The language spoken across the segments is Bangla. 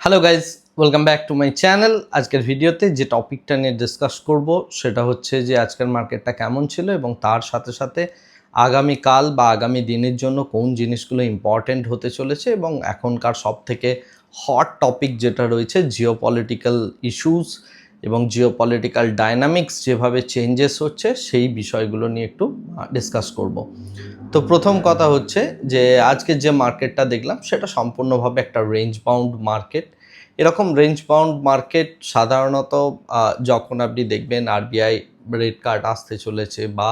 Hello guys welcome back to my channel আজকের ভিডিওতে যে টপিকটা নিয়ে ডিসকাস করব, সেটা হচ্ছে যে আজকের মার্কেটটা কেমন ছিল এবং তার সাথে সাথে আগামী কাল বা আগামী দিনের জন্য কোন জিনিসগুলো ইম্পর্ট্যান্ট হতে চলেছে এবং এখনকার সব থেকে হট টপিক যেটা রয়েছে জিও পলিটিক্যাল ইস্যুস এবং জিও পলিটিক্যাল ডাইনামিক্স যেভাবে চেঞ্জেস হচ্ছে, সেই বিষয়গুলো নিয়ে একটু ডিসকাস করব। তো প্রথম কথা হচ্ছে যে আজকে যে মার্কেটটা দেখলাম, সেটা সম্পূর্ণভাবে একটা রেঞ্জ বাউন্ড মার্কেট এরকম রেঞ্জ বাউন্ড মার্কেট সাধারণত যখন আপনি দেখবেন আরবিআই রেড কার্ড আসতে চলেছে বা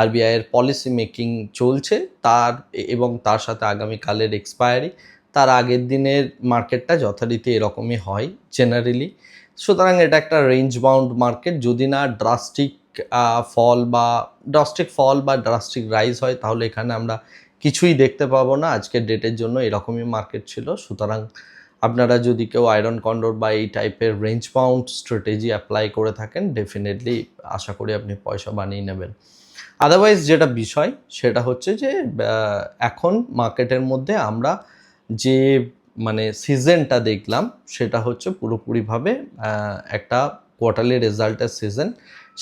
আরবিআইয়ের পলিসি মেকিং চলছে, তার এবং তার সাথে আগামীকালের এক্সপায়ারি তার আগের দিনের মার্কেটটা যথারীতি এরকমই হয় জেনারেলি সুতরাং এটা একটা রেঞ্জ বাউন্ড মার্কেট যদি না ড্রাস্টিক ফল বা ড্রাস্টিক ফল বা ড্রাস্টিক রাইজ হয়, তাহলে এখানে আমরা কিছুই দেখতে পাবো না। আজকের ডেটের জন্য এরকমই মার্কেট ছিল। সুতরাং আপনারা যদি কেউ আয়রন কন্ডোর বা এই টাইপের রেঞ্জ বাউন্ড স্ট্র্যাটেজি অ্যাপ্লাই করে থাকেন ডেফিনেটলি আশা করি আপনি পয়সা বানিয়ে নেবেন। আদারওয়াইজ যেটা বিষয়, সেটা হচ্ছে যে এখন মার্কেটের মধ্যে আমরা যে মানে সিজনটা দেখলাম, সেটা হচ্ছে পুরোপুরিভাবে একটা কোয়ার্টারলি রেজাল্টের সিজন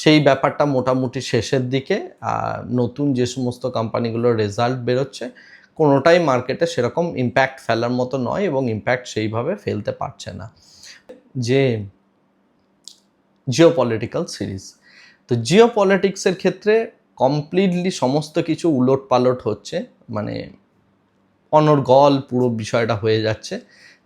সেই ব্যাপারটা মোটামুটি শেষের দিকে নতুন যে সমস্ত কোম্পানিগুলোর রেজাল্ট বেরোচ্ছে, কোনোটাই মার্কেটে সেরকম ইম্প্যাক্ট ফেলার মতো নয় এবং ইম্প্যাক্ট সেইভাবে ফেলতে পারছে না। যে জিও পলিটিক্যাল সিরিজ তো জিও পলিটিক্সের ক্ষেত্রে কমপ্লিটলি সমস্ত কিছু উলট পালট হচ্ছে মানে অনর্গল পুরো বিষয়টা হয়ে যাচ্ছে।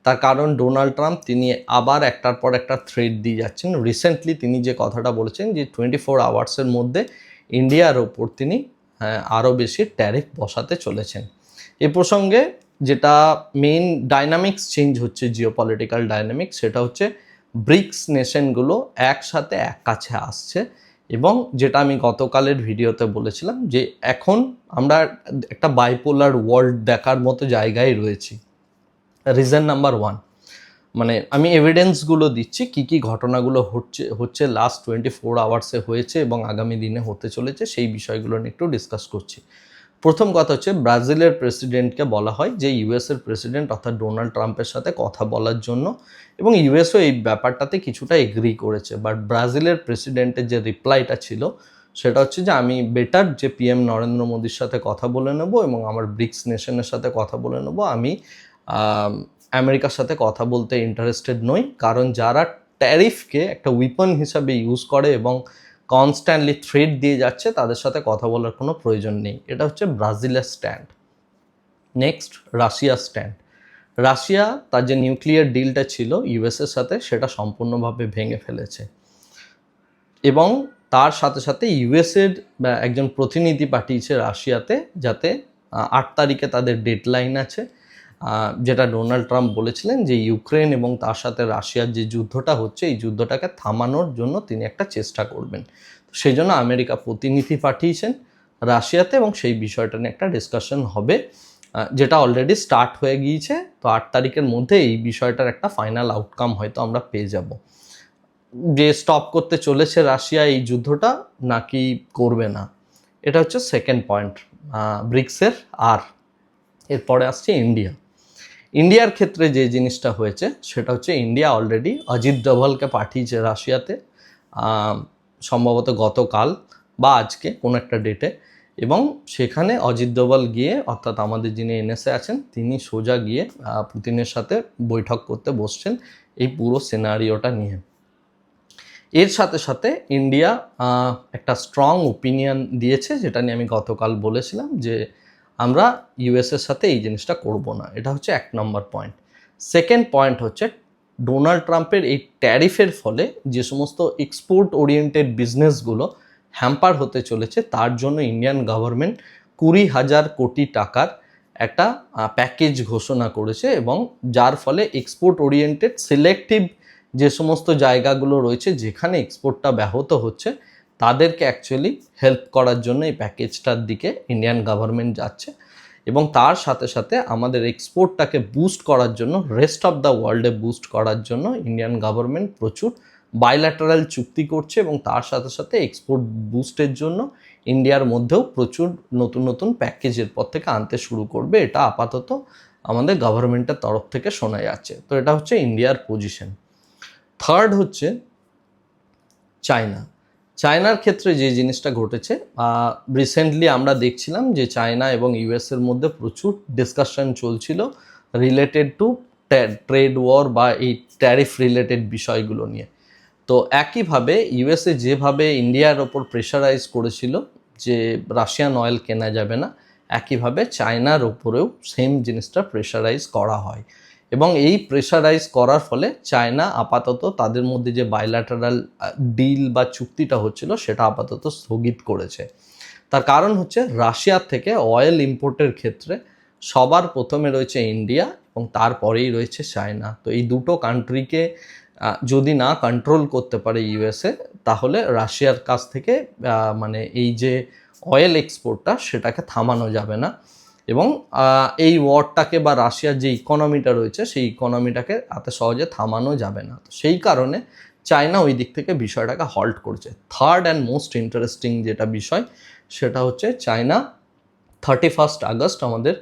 তার কারণ ডোনাল্ড ট্রাম্প, তিনি আবার একটার পর একটা থ্রেড দিয়ে যাচ্ছেন। রিসেন্টলি তিনি যে কথাটা বলেছেন যে টোয়েন্টি ফোর আওয়ার্সের মধ্যে ইন্ডিয়ার ওপর তিনি আরও বেশি ট্যারিফ বসাতে চলেছেন। এ প্রসঙ্গে যেটা মেইন ডাইনামিক্স চেঞ্জ হচ্ছে জিও পলিটিক্যাল ডাইনামিক্স সেটা হচ্ছে ব্রিক্স নেশনগুলো একসাথে এক কাছে আসছে। এবং যেটা আমি গতকালের ভিডিওতে বলেছিলাম যে এখন আমরা একটা বাইপোলার ওয়ার্ল্ড দেখার মতো জায়গায় রয়েছি। রিজন নাম্বার ওয়ান মানে আমি এভিডেন্সগুলো দিচ্ছি কি কি ঘটনাগুলো হচ্ছে হচ্ছে লাস্ট টোয়েন্টি ফোর আওয়ার্সে হয়েছে এবং আগামী দিনে হতে চলেছে সেই বিষয়গুলো নিয়ে একটু ডিসকাস করছি। প্রথম কথা হচ্ছে ব্রাজিলের প্রেসিডেন্টকে বলা হয় যে ইউএসের প্রেসিডেন্ট অর্থাৎ ডোনাল্ড ট্রাম্পের সাথে কথা বলার জন্য। এবং ইউএসও এই ব্যাপারটাতে কিছুটা এগ্রি করেছে। বাট ব্রাজিলের প্রেসিডেন্টের যে রিপ্লাইটা ছিল, সেটা হচ্ছে যে আমি বেটার যে পিএম নরেন্দ্র মোদীর সাথে কথা বলে নেব এবং আমার ব্রিক্স নেশনের সাথে কথা বলে নেব। আমি আমেরিকার সাথে কথা বলতে ইন্টারেস্টেড নই। কারণ যারা ট্যারিফকে একটা উইপন হিসাবে ইউজ করে এবং কনস্ট্যান্টলি থ্রেড দিয়ে যাচ্ছে, তাদের সাথে কথা বলার কোনো প্রয়োজন নেই। এটা হচ্ছে ব্রাজিলের stand next Russia stand Russia তার যে নিউক্লিয়ার ডিলটা ছিল ইউএসের সাথে, সেটা সম্পূর্ণভাবে ভেঙে ফেলেছে। এবং তার সাথে সাথে ইউএসের একজন প্রতিনিধি পাঠিয়েছে রাশিয়াতে, যাতে আট তারিখে তাদের ডেডলাইন আছে। যেটা ডোনাল্ড ট্রাম্প বলেছিলেন যে ইউক্রেন এবং তার সাথে রাশিয়ার যে যুদ্ধটা হচ্ছে, এই যুদ্ধটাকে থামানোর জন্য তিনি একটা চেষ্টা করবেন। তো সেই জন্য আমেরিকা প্রতিনিধি পাঠিয়েছেন রাশিয়াতে এবং সেই বিষয়টা নিয়ে একটা ডিসকাশন হবে যেটা অলরেডি স্টার্ট হয়ে গিয়েছে। তো আট তারিখের মধ্যে এই বিষয়টার একটা ফাইনাল আউটকাম হয়তো আমরা পেয়ে যাব। যে স্টপ করতে চলেছে রাশিয়া এই যুদ্ধটা নাকি করবে না, এটা হচ্ছে সেকেন্ড পয়েন্ট ব্রিক্সের আর। এরপরে আসছে ইন্ডিয়া। ইন্ডিয়ার ক্ষেত্রে যে জিনিসটা হয়েছে, সেটা হচ্ছে ইন্ডিয়া অলরেডি অজিত ডোভালকে পাঠিয়েছে রাশিয়াতে সম্ভবত গতকাল বা আজকে কোনো একটা ডেটে এবং সেখানে অজিত ডোভাল গিয়ে, অর্থাৎ আমাদের যিনি এনএসএ আছেন, তিনি সোজা গিয়ে পুতিনের সাথে বৈঠক করতে বসছেন এই পুরো সিনারিওটা নিয়ে। এর সাথে সাথে ইন্ডিয়া একটা স্ট্রং ওপিনিয়ন দিয়েছে, যেটা নিয়ে আমি গতকাল বলেছিলাম যে আমরা ইউএসের সাথে এই জিনিসটা করব না। এটা হচ্ছে এক নম্বর পয়েন্ট সেকেন্ড পয়েন্ট হচ্ছে ডোনাল্ড ট্রাম্পের এই ট্যারিফের ফলে যে সমস্ত এক্সপোর্ট ওরিয়েন্টেড বিজনেসগুলো হ্যাম্পার হতে চলেছে, তার জন্য ইন্ডিয়ান গভর্নমেন্ট কুড়ি হাজার কোটি টাকার একটা প্যাকেজ ঘোষণা করেছে এবং যার ফলে এক্সপোর্ট ওরিয়েন্টেড সিলেক্টিভ যে সমস্ত জায়গাগুলো রয়েছে, যেখানে এক্সপোর্টটা ব্যাহত হচ্ছে তাদেরকে অ্যাকচুয়ালি হেল্প করার জন্য এই প্যাকেজটার দিকে ইন্ডিয়ান গভর্নমেন্ট যাচ্ছে এবং তার সাথে সাথে আমাদের এক্সপোর্টটাকে বুস্ট করার জন্য রেস্ট অফ দ্য ওয়ার্ল্ডে বুস্ট করার জন্য ইন্ডিয়ান গভর্নমেন্ট প্রচুর বাইল্যাটারাল চুক্তি করছে এবং তার সাথে সাথে এক্সপোর্ট বুস্টের জন্য ইন্ডিয়ার মধ্যেও প্রচুর নতুন নতুন প্যাকেজের পর থেকে আনতে শুরু করবে। এটা আপাতত আমাদের গভর্নমেন্টের তরফ থেকে শোনা যাচ্ছে। তো এটা হচ্ছে ইন্ডিয়ার পজিশন থার্ড হচ্ছে চায়না চায়নার ক্ষেত্রে যে জিনিসটা ঘটেছে রিসেন্টলি আমরা দেখছিলাম যে চায়না এবং ইউএসের মধ্যে প্রচুর ডিসকাশন চলছিল রিলেটেড টু ট্রেড ওয়ার বা এই ট্যারিফ রিলেটেড বিষয়গুলো নিয়ে। তো একইভাবে ইউএসএ যেভাবে ইন্ডিয়ার ওপর প্রেশারাইজ করেছিল যে রাশিয়ান অয়েল কেনা যাবে না, একইভাবে চায়নার ওপরেও সেম জিনিসটা প্রেশারাইজ করা হয়। এবং এই প্রেশারাইজ করার ফলে চায়না আপাতত তাদের মধ্যে যে বাইল্যাটারাল ডিল বা চুক্তিটা হচ্ছিল সেটা আপাতত স্থগিত করেছে। তার কারণ হচ্ছে রাশিয়ার থেকে অয়েল ইম্পোর্টের ক্ষেত্রে সবার প্রথমে রয়েছে ইন্ডিয়া এবং তারপরেই রয়েছে চায়না তো এই দুটো কান্ট্রিকে যদি না কন্ট্রোল করতে পারে ইউএসএ তাহলে রাশিয়ার কাছ থেকে মানে এই যে অয়েল এক্সপোর্টটা সেটাকে থামানো যাবে না। এবং এই ওয়ারটাকে বা রাশিয়ার যে ইকোনমিটা রয়েছে, সেই ইকোনমিটাকে এত সহজে থামানো যাবে না। তো সেই কারণে চায়না ওই দিক থেকে বিষয়টাকে হল্ট করছে। থার্ড অ্যান্ড মোস্ট ইন্টারেস্টিং যেটা বিষয়, সেটা হচ্ছে চায়না থার্টি ফার্স্ট আগস্ট আমাদের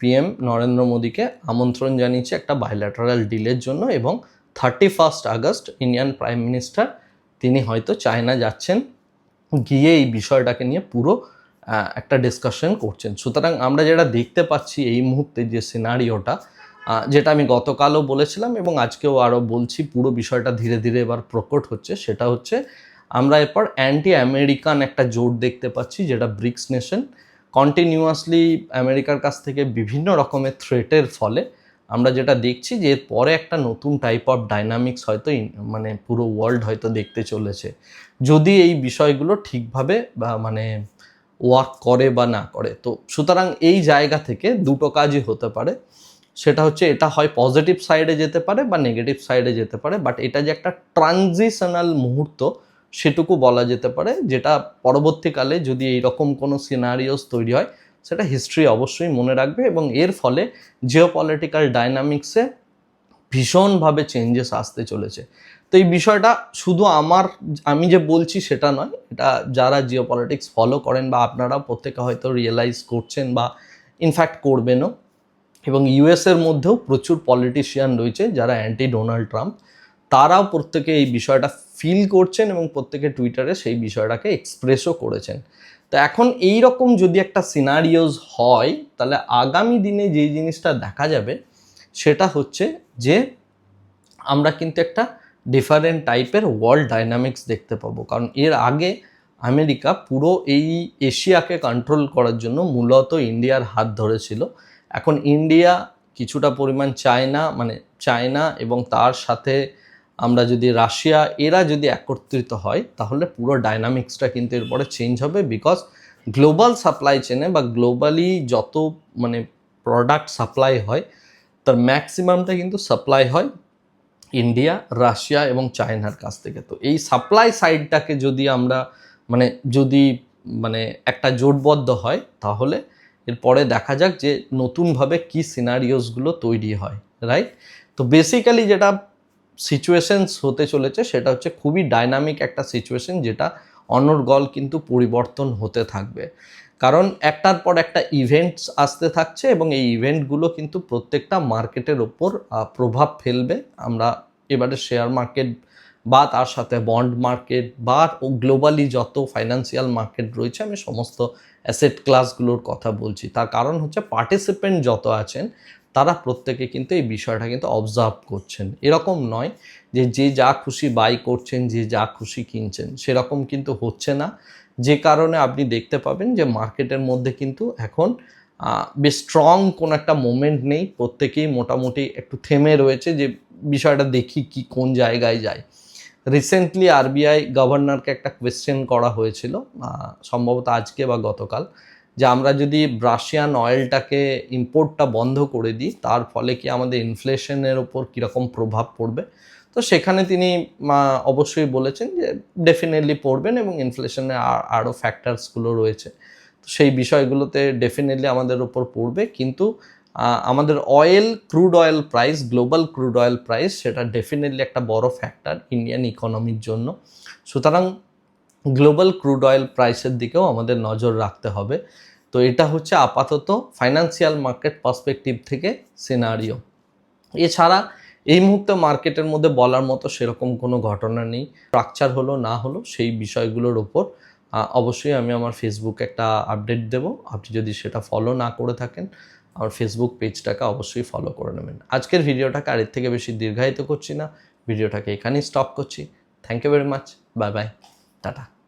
পিএম নরেন্দ্র মোদীকে আমন্ত্রণ জানিয়েছে একটা বাইল্যাটারাল ডিলের জন্য এবং thirty first August Indian prime minister তিনি হয়তো চায়না যাচ্ছেন, গিয়ে এই বিষয়টাকে নিয়ে পুরো একটা ডিসকাশন করছেন। সুতরাং আমরা যেটা দেখতে পাচ্ছি এই মুহূর্তে যে সিনারিওটা যেটা আমি গতকালও বলেছিলাম এবং আজকেও আরও বলছি, পুরো বিষয়টা ধীরে ধীরে এবার প্রকট হচ্ছে, সেটা হচ্ছে আমরা এরপর অ্যান্টি আমেরিকান একটা জোট দেখতে পাচ্ছি, যেটা ব্রিক্স নেশন কন্টিনিউয়াসলি আমেরিকার কাছ থেকে বিভিন্ন রকমের থ্রেটের ফলে আমরা যেটা দেখছি যে পরে একটা নতুন টাইপ অফ ডাইনামিক্স হয়তো মানে পুরো ওয়ার্ল্ড হয়তো দেখতে চলেছে। যদি এই বিষয়গুলো ঠিকভাবে বা মানে ওয়ার্ক করে বা না করে। তো সুতরাং এই জায়গা থেকে দুটো কাজই হতে পারে। সেটা হচ্ছে এটা হয় পজিটিভ সাইডে যেতে পারে বা নেগেটিভ সাইডে যেতে পারে। বাট এটা যে একটা ট্রানজিশনাল মুহূর্ত, সেটুকু বলা যেতে পারে। যেটা পরবর্তীকালে যদি এইরকম কোনো সিনারিওস তৈরি হয়, সেটা হিস্ট্রি অবশ্যই মনে রাখবে এবং এর ফলে জিও পলিটিক্যাল ডাইনামিক্সে ভীষণভাবে চেঞ্জেস আসতে চলেছে। তো এই বিষয়টা শুধু আমার, আমি যে বলছি সেটা নয়, এটা যারা জিও পলিটিক্স ফলো করেন বা আপনারা প্রত্যেকে হয়তো রিয়েলাইজ করছেন বা ইনফ্যাক্ট করবেনও। এবং ইউএসের মধ্যেও প্রচুর পলিটিশিয়ান রয়েছে যারা অ্যান্টি ডোনাল্ড ট্রাম্প তারাও প্রত্যেকে এই বিষয়টা ফিল করছেন এবং প্রত্যেকে টুইটারে সেই বিষয়টাকে এক্সপ্রেসও করেছেন। তো এখন এই রকম যদি একটা সিনারিওস হয়, তাহলে আগামী দিনে যেই জিনিসটা দেখা যাবে, সেটা হচ্ছে যে আমরা কিন্তু একটা ডিফারেন্ট টাইপের ওয়ার্ল্ড ডাইনামিক্স দেখতে পাবো। কারণ এর আগে আমেরিকা পুরো এই এশিয়াকে কন্ট্রোল করার জন্য মূলত ইন্ডিয়ার হাত ধরেছিল। এখন ইন্ডিয়া কিছুটা পরিমাণ চায়না মানে চায়না এবং তার সাথে আমরা যদি রাশিয়া, এরা যদি একত্রিত হয়, তাহলে পুরো ডাইনামিক্সটা কিন্তু এরপরে চেঞ্জ হবে বিকজ গ্লোবাল সাপ্লাই চেনে বা গ্লোবালি যত মানে প্রোডাক্ট সাপ্লাই হয় তার ম্যাক্সিমামটা কিন্তু সাপ্লাই হয় ইন্ডিয়া রাশিয়া এবং চায়নার কাছ থেকে। তো এই সাপ্লাই সাইডটাকে যদি আমরা মানে যদি মানে একটা জোটবদ্ধ হয়, তাহলে এরপরে দেখা যাক যে নতুনভাবে কি সিনারিওসগুলো তৈরি হয় রাইট তো বেসিক্যালি যেটা সিচুয়েশনস হতে চলেছে, সেটা হচ্ছে খুবই ডাইনামিক একটা সিচুয়েশন যেটা অনর্গল কিন্তু পরিবর্তন হতে থাকবে। কারণ একটার পর একটা ইভেন্টস আসতে থাকছে এবং এই ইভেন্টগুলো কিন্তু প্রত্যেকটা মার্কেটের ওপর প্রভাব ফেলবে। আমরা এবারে শেয়ার মার্কেট বা তার সাথে বন্ড মার্কেট বা ও গ্লোবালি যত ফাইন্যান্সিয়াল মার্কেট রয়েছে, আমি সমস্ত অ্যাসেট ক্লাসগুলোর কথা বলছি। তার কারণ হচ্ছে পার্টিসিপেন্ট যত আছেন তারা প্রত্যেকে কিন্তু এই বিষয়টা কিন্তু অবজার্ভ করছেন। এরকম নয় যে যে যা খুশি বাই করছেন, যে যা খুশি কিনছেন, সেরকম কিন্তু হচ্ছে না। যে কারণে আপনি দেখতে পাবেন যে মার্কেটের মধ্যে কিন্তু এখন বেশ স্ট্রং কোনো একটা মোমেন্ট নেই। প্রত্যেকেই মোটামুটি একটু থেমে রয়েছে যে বিষয়টা দেখি কি কোন জায়গায় যায়। রিসেন্টলি আরবিআই গভর্নরকে একটা কোয়েশ্চেন করা হয়েছিল। সম্ভবত আজকে বা গতকাল। যে আমরা যদি রাশিয়ান অয়েলটাকে ইম্পোর্টটা বন্ধ করে দিই, তার ফলে কি আমাদের ইনফ্লেশনের ওপর কীরকম প্রভাব পড়বে? তো সেখানে তিনি অবশ্যই বলেছেন যে ডেফিনেটলি পড়বেন এবং ইনফ্লেশনে আরও ফ্যাক্টরসগুলো রয়েছে। তো সেই বিষয়গুলোতে ডেফিনেটলি আমাদের ওপর পড়বে, কিন্তু আমাদের oil crude oil price global crude oil price সেটা ডেফিনেটলি একটা বড় ফ্যাক্টর ইন্ডিয়ান ইকোনমির জন্য। সুতরাং গ্লোবাল ক্রুড অয়েল প্রাইসের দিকেও আমাদের নজর রাখতে হবে। তো এটা হচ্ছে আপাতত ফাইন্যান্সিয়াল মার্কেট পার্সপেক্টিভ থেকে সিনারিও। এছাড়া এই মুহূর্তে মার্কেটের মধ্যে বলার মতো সেরকম কোনো ঘটনা নেই। স্ট্রাকচার হলো না হলো সেই বিষয়গুলোর ওপর। অবশ্যই আমি আমার ফেসবুক একটা আপডেট দেব। আপনি যদি সেটা ফলো না করে থাকেন, আমার ফেসবুক পেজটাকে অবশ্যই ফলো করে নেবেন। আজকের ভিডিওটাকে আর থেকে বেশি দীর্ঘায়িত করছি না। ভিডিওটাকে এখানেই স্টপ করছি। Thank you very much bye bye tata.